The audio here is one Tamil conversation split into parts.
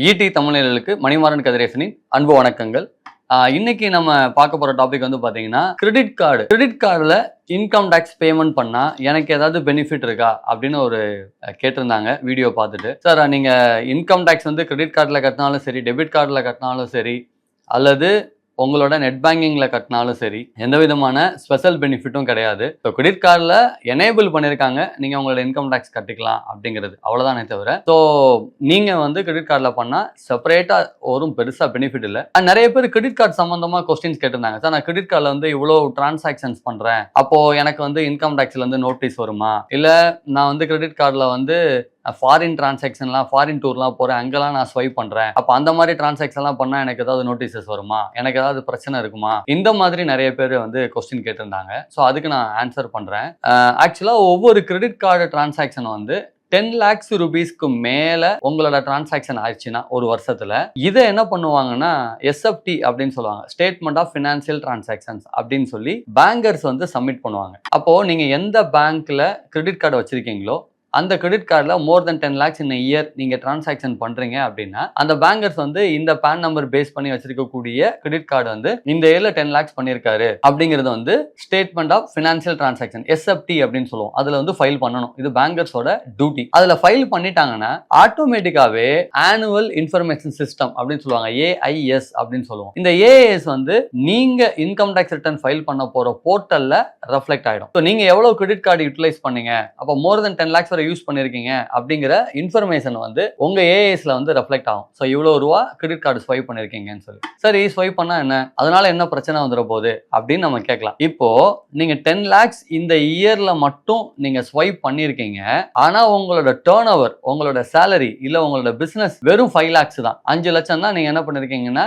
ஈடி தமிழர்களுக்கு மணிமாறன் கதிரேசனின் அன்பு வணக்கங்கள். இன்னைக்கு நம்ம பார்க்க போற டாபிக் வந்து பாத்தீங்கன்னா கிரெடிட் கார்டு கிரெடிட் கார்டுல இன்கம் டேக்ஸ் பேமெண்ட் பண்ணா எனக்கு ஏதாவது பெனிஃபிட் இருக்கா? அப்படின்னு ஒரு கேட்டிருந்தாங்க வீடியோ பார்த்துட்டு. சார் நீங்க இன்கம் டேக்ஸ் வந்து கிரெடிட் கார்டில் கட்டினாலும் சரி டெபிட் கார்டில் கட்டினாலும் சரி அல்லது உங்களோட நெட் பேங்கிங்கில் கட்டினாலும் சரி எந்த விதமான ஸ்பெஷல் பெனிஃபிட்டும் கிடையாது. ஸோ கிரெடிட் கார்டில் எனேபிள் பண்ணியிருக்காங்க நீங்கள் உங்களோட இன்கம் டேக்ஸ் கட்டிக்கலாம் அப்படிங்கிறது. அவ்வளோதானே தவிர. ஸோ நீங்கள் வந்து கிரெடிட் கார்டில் பண்ணால் செப்பரேட்டாக ஒரு பெருசாக பெனிஃபிட் இல்லை. நிறைய பேர் கிரெடிட் கார்டு சம்மந்தமாக கொஸ்டின்ஸ் கேட்டிருந்தாங்க. சார் நான் கிரெடிட் கார்டில் வந்து இவ்வளோ டிரான்சாக்ஷன்ஸ் பண்ணுறேன் அப்போது எனக்கு வந்து இன்கம் டேக்ஸ்லேருந்து நோட்டீஸ் வருமா? இல்லை நான் வந்து கிரெடிட் கார்டில் வந்து ஃபாரின் டிரான்சாக்ஷன்லாம் ஃபாரின் டூர்லாம் போகிறேன் அங்கெல்லாம் நான் ஸ்வைப் பண்ணுறேன் அப்போ அந்த மாதிரி டிரான்சாக்ஷன்லாம் பண்ணால் எனக்கு ஏதாவது நோட்டீசஸ் வருமா? எனக்கு ஏதாவது பிரச்சனை இருக்குமா? இந்த மாதிரி நிறைய பேர் வந்து கொஸ்டின் கேட்டிருந்தாங்க. ஸோ அதுக்கு நான் ஆன்சர் பண்ணுறேன் ஆக்சுவலாக ஒவ்வொரு கிரெடிட் கார்டு டிரான்சாக்ஷன் வந்து டென் லேக்ஸ் ருபீஸ்க்கு மேலே உங்களோட டிரான்சாக்ஷன் ஆயிடுச்சுன்னா ஒரு வருஷத்தில் இதை என்ன பண்ணுவாங்கன்னா எஸ்எஃப்டி அப்படின்னு சொல்லுவாங்க. ஸ்டேட்மெண்ட் ஆஃப் ஃபினான்சியல் டிரான்சாக்ஷன்ஸ் அப்படின்னு சொல்லி பேங்கர்ஸ் வந்து சப்மிட் பண்ணுவாங்க. அப்போது நீங்கள் எந்த பேங்க்கில் கிரெடிட் கார்டு வச்சுருக்கீங்களோ அந்த கிரெடிட் கார்டில் more than ten lakhs in year நீங்கள் டிரான்சாக்ஷன் பண்ணுறீங்க அப்படின்னா அந்த பேங்கர்ஸ் வந்து இந்த பேன் நம்பர் பேஸ் பண்ணி வச்சிருக்கக்கூடிய கிரெடிட் கார்டு வந்து இந்த இயரில் டென் லேக்ஸ் பண்ணியிருக்காரு அப்படிங்கிறது வந்து statement of financial transaction SFT அப்படின்னு சொல்லுவோம். அதில் வந்து ஃபைல் பண்ணணும். இது பேங்கர்ஸோட டியூட்டி அதில் ஃபைல் பண்ணிட்டாங்கன்னா ஆட்டோமேட்டிக்காவே ஆனுவல் இன்ஃபர்மேஷன் சிஸ்டம் அப்படின்னு சொல்லுவாங்க. ஏஐஎஸ் அப்படின்னு சொல்லுவோம். இந்த ஏஐஎஸ் வந்து நீங்க இன்கம் டேக்ஸ் ரிட்டர்ன் ஃபைல் பண்ண போற போர்ட்டல்ல ரெஃப்ளெக்ட் ஆயிடும். ஸோ நீங்கள் எவ்வளோ கிரெடிட் கார்டு யூட்டிலைஸ் பண்ணீங்க? அப்போ மோர் தென் டென் லேக்ஸ் வரை யூஸ் பண்ணிருக்கீங்க அப்படிங்கிற இன்ஃபர்மேஷன் வந்து உங்க ஏஐஎஸ்ல வந்து ரெஃப்ளெக்ட் ஆகும். ஸோ இவ்வளோ ரூபா கிரெடிட் கார்டு ஸ்வைப் பண்ணிருக்கீங்கன்னு சொல்லி. சரி ஸ்வைப் பண்ணா என்ன? அதனால என்ன பிரச்சனை வந்துட போகுது? அப்படின்னு நம்ம கேட்கலாம். இப்போ நீங்க டென் லேக்ஸ் இந்த இயர்ல மட்டும் நீங்க ஸ்வைப் பண்ணியிருக்கீங்க ஆனா உங்களோட டேர்ன் ஓவர் உங்களோட சேலரி இல்லை உங்களோட பிசினஸ் வெறும் ஃபைவ் லேக்ஸ் தான். அஞ்சு லட்சம் தான் நீங்க என்ன பண்ணிருக்கீங்கன்னா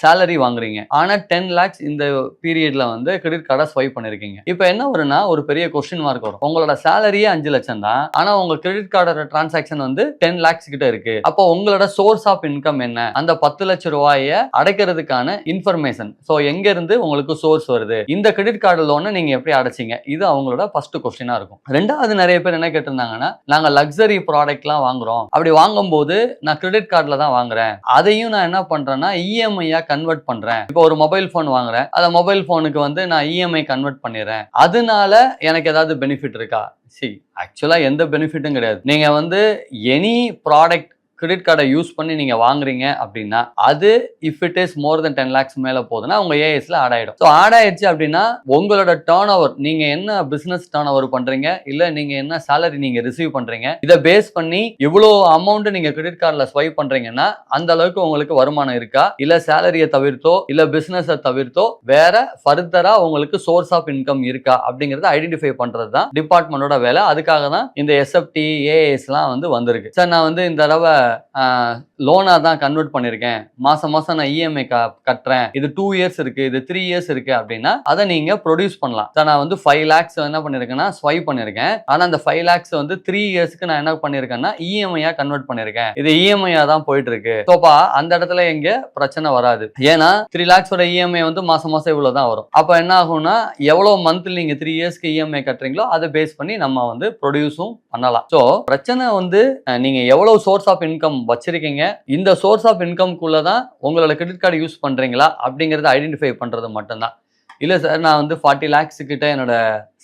சேலரி வாங்குறீங்க. ஆனா டென் லேக்ஸ் இந்த பீரியட்ல வந்து கிரெடிட் கார்டை ஸ்வைப் பண்ணிருக்கீங்க. இப்போ என்ன வரும்னா ஒரு பெரிய கொஸ்டின் மார்க் வரும். உங்களோட சேலரியே அஞ்சு லட்சம் தான். ஆனா உங்க கிரெடிட் கார்டோட டிரான்சாக்ஷன் வந்து டென் லேக்ஸ் கிட்ட இருக்கு. அப்போ உங்களோட சோர்ஸ் ஆஃப் இன்கம் என்ன? அந்த பத்து லட்சம் ரூபாய அடைக்கிறதுக்கான இன்ஃபர்மேஷன் ஸோ எங்க இருந்து உங்களுக்கு சோர்ஸ் வருது? இந்த கிரெடிட் கார்டு லோனை நீங்க எப்படி அடைச்சீங்க? இது அவங்களோட ஃபர்ஸ்ட் கொஸ்டினா இருக்கும். ரெண்டாவது நிறைய பேர் என்ன கேட்டிருந்தாங்கன்னா நாங்க லக்ஸரி ப்ராடக்ட்லாம் வாங்குறோம். அப்படி வாங்கும்போது நான் கிரெடிட் கார்டில் தான் வாங்குறேன். அதையும் நான் என்ன பண்றேன்னா இஎம்ஐயா கன்வெர்ட் பண்றேன். இப்போ ஒரு மொபைல் ஃபோன் வாங்குறேன். அந்த மொபைல் ஃபோனுக்கு வந்து நான் இஎம்ஐ கன்வெர்ட் பண்ணிடுறேன். அதனால எனக்கு ஏதாவது பெனிஃபிட் இருக்கா? சி ஆக்சுவலாக எந்த பெனிஃபிட்டும் கிடையாது. நீங்கள் வந்து எனி ப்ராடக்ட் கிரெடிட் கார்டை யூஸ் பண்ணி நீங்கள் வாங்குறீங்க அப்படின்னா அது if it is more than ten lakhs மேலே போகுதுன்னா உங்கள் ஏஎஸ்ல ஆட் ஆகிடும் ஸோ ஆட் ஆயிடுச்சு அப்படின்னா உங்களோட டேர்ன் ஓவர் நீங்கள் என்ன பிஸ்னஸ் டேர்ன் ஓவர் பண்ணுறீங்க இல்லை நீங்கள் என்ன சேலரி நீங்கள் ரிசீவ் பண்ணுறீங்க இதை பேஸ் பண்ணி இவ்வளோ அமௌண்ட் நீங்கள் கிரெடிட் கார்டில் ஸ்வைப் பண்ணுறீங்கன்னா அந்த அளவுக்கு உங்களுக்கு வருமானம் இருக்கா? இல்லை சேலரியை தவிர்த்தோ இல்லை பிஸ்னஸை தவிர்த்தோ வேற ஃபர்தராக உங்களுக்கு சோர்ஸ் ஆஃப் இன்கம் இருக்கா? அப்படிங்கறத ஐடென்டிஃபை பண்ணுறது தான் டிபார்ட்மெண்டோட வேலை. அதுக்காக தான் இந்த எஸ்எஃப்டி ஏஎஸ்லாம் வந்து வந்திருக்கு. சார் நான் வந்து இந்த தடவை லோனாக தான் கன்வெர்ட் பண்ணியிருக்கேன் மாசம் மாசம் நான் இஎம்ஐ கட்டுறேன். இது டூ இயர்ஸ் இருக்கு இது த்ரீ இயர்ஸ் இருக்கு அப்படின்னா அதை நீங்க ப்ரொடியூஸ் பண்ணலாம். சார் நான் வந்து ஃபைவ் லேக்ஸ் என்ன பண்ணியிருக்கேன்னா ஸ்வைப் பண்ணியிருக்கேன் ஆனா அந்த ஃபைவ் லேக்ஸ் வந்து த்ரீ இயர்ஸ்க்கு நான் என்ன பண்ணியிருக்கேன்னா இஎம்ஐயா கன்வெர்ட் பண்ணியிருக்கேன் இது இஎம்ஐயா தான் போயிட்டு இருக்கு சோப்பா அந்த இடத்துல எங்க பிரச்சனை வராது. ஏன்னா த்ரீ லேக்ஸோட இஎம்ஐ வந்து மாசம் மாசம் இவ்வளோ தான் வரும். அப்ப என்ன ஆகும்னா எவ்வளோ மந்த்லி நீங்க த்ரீ இயர்ஸ்க்கு இஎம்ஐ கட்டுறீங்களோ அதை பேஸ் பண்ணி நம்ம வந்து ப்ரொடியூஸும் பண்ணலாம். ஸோ பிரச்சனை வந்து நீங்கள் நீங்க சோர்ஸ் ஆஃப் இன்கம் இன்கம் வச்சிருக்கீங்க இந்த சோர்ஸ் ஆஃப் இன்கம்குள்ளே தான் உங்களோட கிரெடிட் கார்டு யூஸ் பண்ணுறீங்களா அப்படிங்கறத ஐடென்டிஃபை பண்ணுறது மட்டும்தான். இல்லை சார் நான் வந்து ஃபார்ட்டி லேக்ஸ் கிட்ட என்னோட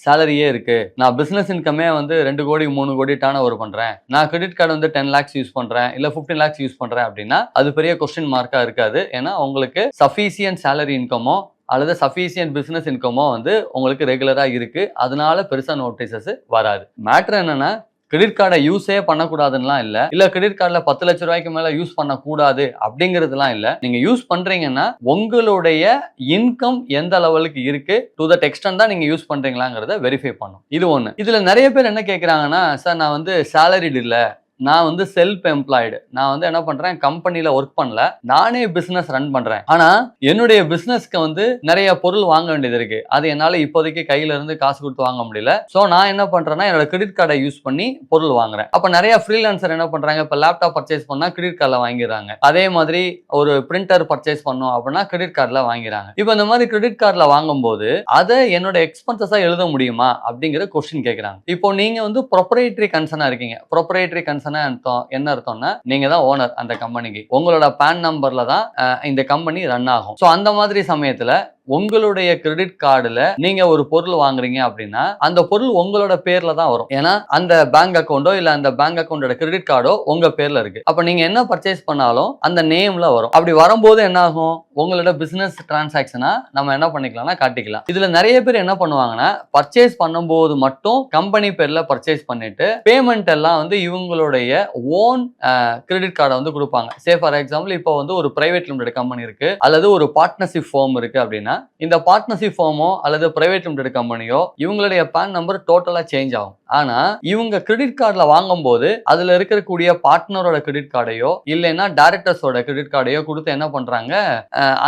சேலரியே இருக்குது நான் பிஸ்னஸ் இன்கமே வந்து ரெண்டு கோடி மூணு கோடி டேர்ன் ஓவர் பண்ணுறேன் நான் கிரெடிட் கார்டு வந்து டென் லேக்ஸ் யூஸ் பண்ணுறேன் இல்லை ஃபிஃப்டீன் லேக்ஸ் யூஸ் பண்ணுறேன் அப்படின்னா அது பெரிய கொஸ்டின் மார்க்காக இருக்காது. ஏன்னா உங்களுக்கு சஃபிசியன்ட் சேலரி இன்கமோ அல்லது சஃபிசியன்ட் பிஸ்னஸ் இன்கமோ வந்து உங்களுக்கு ரெகுலராக இருக்குது அதனால பெருசாக நோட்டீசஸ் வராது. மேட்ரு என்னென்னா கிரெடிட் கார்டை யூஸே பண்ணக்கூடாதுன்னுலாம் இல்லை. இல்ல கிரெடிட் கார்டில் பத்து லட்ச ரூபாய்க்கு மேல யூஸ் பண்ணக்கூடாது அப்படிங்கிறதுலாம் இல்லை. நீங்க யூஸ் பண்றீங்கன்னா உங்களுடைய இன்கம் எந்த லெவலுக்கு இருக்கு டு தட் எக்ஸ்டன் தான் நீங்க யூஸ் பண்றீங்களாங்கிறத வெரிஃபை பண்ணும். இது ஒன்று இதுல நிறைய பேர் என்ன கேட்குறாங்கன்னா சார் நான் வந்து சேலரிடு இல்லை. நான் வந்து செல்ஃப் எம்ப்ளாய்டு நான் வந்து என்ன பண்றேன் கம்பெனியில ஒர்க் பண்ணல. நானே பிசினஸ் ரன் பண்றேன். ஆனா என்னுடைய பிசினஸ்க்கு வந்து நிறைய பொருள் வாங்க வேண்டியது இருக்கு. அது என்னால இப்போதைக்கு கையில இருந்து காசு கொடுத்து வாங்க முடியல. சோ நான் என்ன பண்றேன்னா என்னோட கிரெடிட் கார்டை யூஸ் பண்ணி பொருள் வாங்குறேன். அப்ப நிறைய ஃப்ரீலான்சர் என்ன பண்றாங்க இப்ப லேப்டாப் பர்ச்சேஸ் பண்ணா கிரெடிட் கார்டில் வாங்கிடுறாங்க. அதே மாதிரி ஒரு பிரிண்டர் பர்ச்சேஸ் பண்ணோம் அப்படின்னா கிரெடிட் கார்டில் வாங்கிறாங்க இப்போ இந்த மாதிரி கிரெடிட் கார்டில் வாங்கும்போது அதை என்னோட எக்ஸ்பென்சஸா எழுத முடியுமா அப்படிங்கிற கொஸ்டின் கேட்குறாங்க இப்போ நீங்க வந்து ப்ரொப்ரேட்டரி கன்சர்னா இருக்கீங்க. ப்ரொப்ரேட்டரி கன்சர்ன் ஓனர்ஸ்னா அர்த்தம் என்ன அர்த்தம்னா நீங்க தான் ஓனர் அந்த கம்பெனிக்கு உங்களோட பேன் நம்பர்ல தான் இந்த கம்பெனி ரன் ஆகும். ஸோ அந்த மாதிரி சமயத்துல உங்களுடைய கிரெடிட் கார்டுல நீங்க ஒரு பொருள் வாங்குறீங்க அப்படின்னா அந்த பொருள் உங்களோட பேர்ல தான் வரும். ஏன்னா அந்த பேங்க் அக்கௌண்டோ இல்ல அந்த பேங்க் அக்கௌண்டோட கிரெடிட் கார்டோ உங்க பேர்ல இருக்கு. அப்ப நீங்க என்ன பர்ச்சேஸ் பண்ணாலும் அந்த நேம்ல வரும். அப்படி வரும்போது என்ன ஆகும்? உங்களோட பிசினஸ் டிரான்சாக்ஷனா நம்ம என்ன பண்ணிக்கலாம்னா காட்டிக்கலாம். இதுல நிறைய பேர் என்ன பண்ணுவாங்கன்னா பர்ச்சேஸ் பண்ணும்போது மட்டும் கம்பெனி பேர்ல பர்ச்சேஸ் பண்ணிட்டு பேமெண்ட் எல்லாம் வந்து இவங்களுடைய ஓன் கிரெடிட் கார்டை வந்து கொடுப்பாங்க. சே ஃபார் எக்ஸாம்பிள் இப்போ வந்து ஒரு பிரைவேட் லிமிடெட் கம்பெனி இருக்கு. அல்லது ஒரு பார்ட்னர்ஷிப் ஃபார்ம் இருக்கு அப்படின்னா இந்த பார்ட்னர்ஷிப் ஃபார்மோ அல்லது பிரைவேட் லிமிடெட் கம்பெனியோ இவங்களுடைய பேன் நம்பர் டோட்டலா சேஞ்ச் ஆகும். ஆனா இவங்க கிரெடிட் கார்டுல வாங்கும்போது அதுல இருக்கக்கூடிய பார்ட்னரோட கிரெடிட் கார்டையோ இல்லைன்னா டேரக்டர்ஸோட கிரெடிட் கார்டையோ கொடுத்து என்ன பண்றாங்க?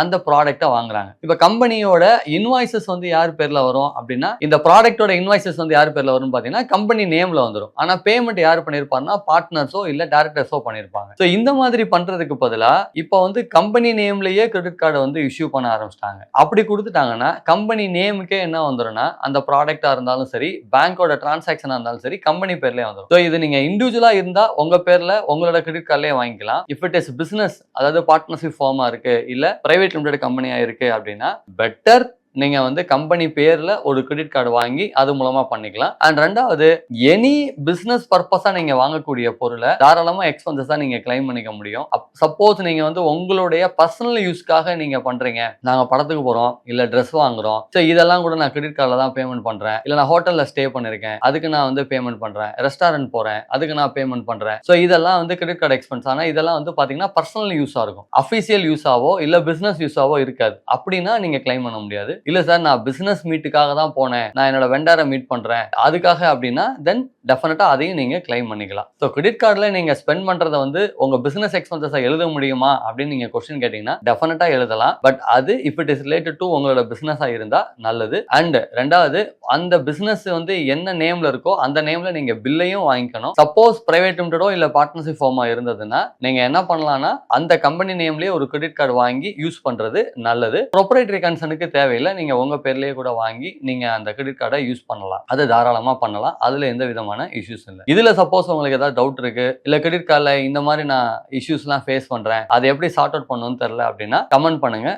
அந்த ப்ராடக்ட்டை வாங்குறாங்க. இப்ப கம்பெனியோட இன்வாய்சஸ் வந்து யார் பேர்ல வரும் அப்படின்னா இந்த ப்ராடக்ட்டோட இன்வாய்சஸ் வந்து யார் பேர்ல வரும் பாத்தீங்கன்னா கம்பெனி நேம்ல வந்துடும் ஆனா பேமெண்ட் யார் பண்ணிருப்பாருன்னா பார்ட்னர்ஸோ இல்ல டேரக்டர்ஸோ பண்ணிருப்பாங்க. ஸோ இந்த மாதிரி பண்றதுக்கு பதிலாக இப்போ வந்து கம்பெனி நேம்லயே கிரெடிட் கார்டை வந்து இஷ்யூ பண்ண ஆரம்பிச்சிட்டாங்க. அப்படி கொடுத்துட்டாங்கன்னா கம்பெனி நேமுக்கே என்ன வந்துடும்னா அந்த ப்ராடக்டா இருந்தாலும் சரி பேங்கோட டிரான்சாக்ஷனா இருந்தாலும் சரி கம்பெனி பேர்லயே வந்துடும் ஸோ இது நீங்க இண்டிவிஜுவலா இருந்தா உங்க பேர்ல உங்களோட கிரெடிட் கார்ட்லயே வாங்கிக்கலாம். இஃப் இட் இஸ் பிசினஸ் அதாவது பார்ட்னர்ஷிப் ஃபார்மா இருக்கு இல்ல பிரைவேட் லிமிடெட் கம்பெனியா இருக்கு அப்படின்னா பெட்டர் நீங்க வந்து கம்பெனி பேர்ல ஒரு கிரெடிட் கார்டு வாங்கி அது மூலமா பண்ணிக்கலாம். அண்ட் ரெண்டாவது எனி பிசினஸ் பர்பஸா நீங்க வாங்கக்கூடிய பொருளை தாராளமா எக்ஸ்பென்சஸா நீங்க கிளைம் பண்ணிக்க முடியும். சப்போஸ் நீங்க வந்து உங்களுடைய பர்சனல் யூஸ்க்காக நீங்க பண்றீங்க. நாங்க படத்துக்கு போறோம் இல்ல ட்ரெஸ் வாங்குறோம். ஸோ இதெல்லாம் கூட நான் கிரெடிட் கார்டில் தான் பேமெண்ட் பண்றேன். இல்ல நான் ஹோட்டல்ல ஸ்டே பண்ணிருக்கேன். அதுக்கு நான் வந்து பேமெண்ட் பண்றேன். ரெஸ்டாரண்ட் போறேன். அதுக்கு நான் பேமெண்ட் பண்றேன். ஸோ இதெல்லாம் வந்து கிரெடிட் கார்டு எக்ஸ்பென்ஸ் ஆனால் இதெல்லாம் வந்து பாத்தீங்கன்னா பர்சனல் யூஸா இருக்கும். அஃபிஷியல் யூஸாவோ இல்ல பிசினஸ் யூஸாவோ இருக்காது. அப்படின்னா நீங்க கிளைம் பண்ண முடியாது. இல்ல சார் நான் பிசினஸ் மீட்டுக்காக தான் போனேன். நான் என்னோட வெண்டாரை மீட் பண்றேன். அதுக்காக அப்படின்னா தென் டெஃபினட்டா அதையும் நீங்க கிளைம் பண்ணிக்கலாம். ஸோ கிரெடிட் கார்டில் நீங்க ஸ்பெண்ட் பண்றதை வந்து உங்க பிசினஸ் எக்ஸ்பென்சஸை எழுத முடியுமா? அப்படின்னு நீங்க கொஸ்டின் கேட்டீங்கன்னா டெஃபினட்டா எழுதலாம். பட் அது if it is related to உங்களோட பிசினஸா இருந்தா நல்லது. அண்ட் ரெண்டாவது அந்த பிசினஸ் வந்து என்ன நேம்ல இருக்கோ அந்த நேம்ல நீங்க பில்லையும் வாங்கிக்கணும். சப்போஸ் பிரைவேட் லிமிடெடோ இல்ல பார்ட்னர்ஷிப் ஃபார்மா இருந்ததுன்னா நீங்க என்ன பண்ணலாம்னா அந்த கம்பெனி நேம்லயே ஒரு கிரெடிட் கார்டு வாங்கி யூஸ் பண்றது நல்லது. ப்ரொப்ரேட்டரி கன்சர்னுக்கு தேவையில்லை. நீங்கள் உங்கள் பேர்லேயே கூட வாங்கி நீங்கள் அந்த கிரெடிட் கார்டை யூஸ் பண்ணலாம். அது தாராளமாக பண்ணலாம். அதில் எந்த விதமான இஷ்யூஸ் இல்லை. இதில் சப்போஸ் உங்களுக்கு ஏதாவது டவுட் இருக்கு இல்லை கிரெடிட் கார்டில் இந்த மாதிரி நான் இஷ்யூஸ்லாம் ஃபேஸ் பண்ணுறேன் அதை எப்படி சார்ட் அவுட் பண்ணணும்னு தெரில அப்படின்னா கமெண்ட் பண்ணுங்க.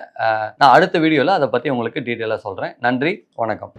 நான் அடுத்த வீடியோவில் அதை பற்றி உங்களுக்கு டீட்டெயிலாக சொல்கிறேன் நன்றி வணக்கம்.